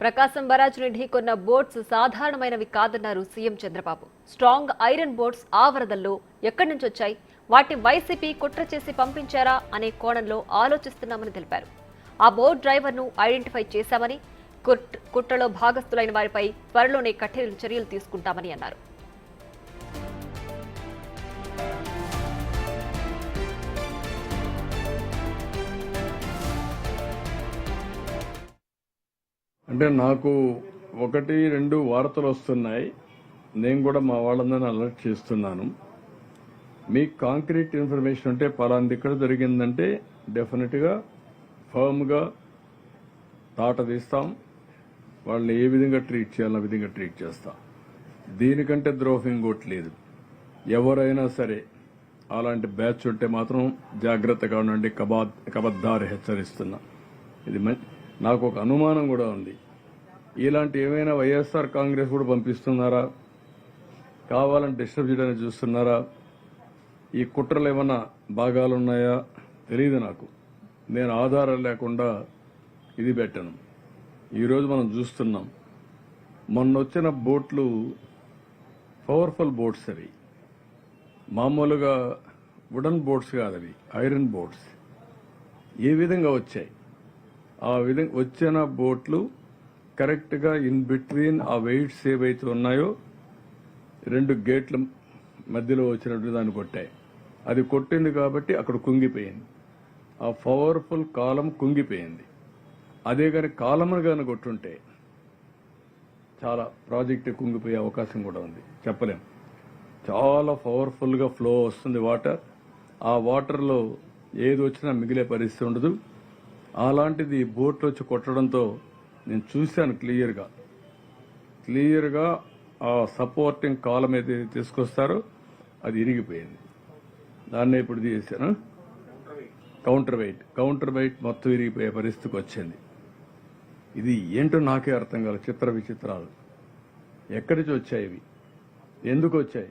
ప్రకాశం బరాజ్ని ఢీకొన్న boats సాధారణమైనవి కాదన్నారు CM Chandrababu. Strong iron boats ఆ వరదల్లో ఎక్కడి నుంచి వచ్చాయి? వాటిని వైసీపీ కుట్ర చేసి పంపించారా అనే కోణంలో ఆలోచిస్తున్నామని తెలిపారు. ఆ బోట్ డ్రైవర్ను ఐడెంటిఫై చేశామని కుట్- కుట్రలో భాగస్థులైన వారిపై త్వరలోనే కఠిన చర్యలు తీసుకుంటామని అన్నారు. అంటే నాకు ఒకటి రెండు వార్తలు వస్తున్నాయి. నేను కూడా మా వాళ్ళందరినీ అలర్ట్ చేస్తున్నాను. మీకు కాంక్రీట్ ఇన్ఫర్మేషన్ ఉంటే పలాంది ఇక్కడ జరిగిందంటే డెఫినెట్గా ఫర్మ్గా తాట తీస్తాం. వాళ్ళని ఏ విధంగా ట్రీట్ చేయాలో విధంగా ట్రీట్ చేస్తాం. దీనికంటే ద్రోహం ఇంకోటి లేదు. ఎవరైనా సరే అలాంటి బ్యాచ్ ఉంటే మాత్రం జాగ్రత్తగా ఉండండి. కబా కబద్దారు హెచ్చరిస్తున్నా. ఇది మంచి నాకు ఒక అనుమానం కూడా ఉంది. ఇలాంటి ఏమైనా వైఎస్ఆర్ కాంగ్రెస్ కూడా పంపిస్తున్నారా? కావాలని డిస్టర్బ్ చేయడానికి చూస్తున్నారా? ఈ కుట్రలు ఏమైనా భాగాలు ఉన్నాయా తెలియదు నాకు. నేను ఆధారం లేకుండా ఇది పెట్టను. ఈరోజు మనం చూస్తున్నాం. మొన్న వచ్చిన బోట్లు పవర్ఫుల్ బోట్స్ అవి. మామూలుగా వుడన్ బోట్స్ కాదు అవి. Iron boats. ఏ విధంగా వచ్చాయి? ఆ విధంగా వచ్చిన బోట్లు కరెక్ట్గా ఇన్ బిట్వీన్ ఆ వెయిట్స్ ఏవైతే ఉన్నాయో రెండు గేట్ల మధ్యలో వచ్చినట్టు దాన్ని కొట్టాయి. అది కొట్టింది కాబట్టి అక్కడ కుంగిపోయింది. ఆ పవర్ఫుల్ కాలం కుంగిపోయింది. అదే కానీ కాలమును కానీ కొట్టుంటే చాలా ప్రాజెక్ట్ కుంగిపోయే అవకాశం కూడా ఉంది. చెప్పలేం. చాలా పవర్ఫుల్గా ఫ్లో వస్తుంది వాటర్. ఆ వాటర్లో ఏది వచ్చినా మిగిలే పరిస్థితి ఉండదు. అలాంటిది బోట్లు వచ్చి కొట్టడంతో నేను చూశాను క్లియర్గా. క్లియర్గా ఆ సపోర్టింగ్ కాలం ఏదైతే తీసుకొస్తారో అది ఇరిగిపోయింది. దాన్నే ఇప్పుడు తీసాను కౌంటర్ వెయిట్. కౌంటర్ వెయిట్ మొత్తం ఇరిగిపోయే పరిస్థితికి వచ్చింది. ఇది ఏంటో నాకే అర్థం కాదు చిత్ర విచిత్రాలు. ఎక్కడి నుంచి వచ్చాయి ఇవి? ఎందుకు వచ్చాయి?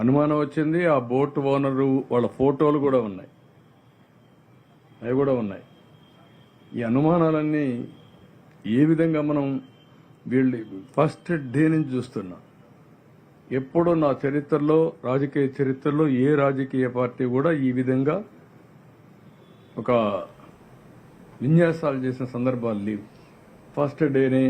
అనుమానం వచ్చింది ఆ బోట్ ఓనరు వాళ్ళ ఫోటోలు కూడా ఉన్నాయి. అవి కూడా ఉన్నాయి. ఈ అనుమానాలన్నీ ఏ విధంగా మనం వీళ్ళు ఫస్ట్ డే నుంచి చూస్తున్నాం. ఎప్పుడూ నా చరిత్రలో రాజకీయ చరిత్రలో ఏ రాజకీయ పార్టీ కూడా ఈ విధంగా ఒక విన్యాసాలు చేసిన సందర్భాలు లేవు. ఫస్ట్ డేనే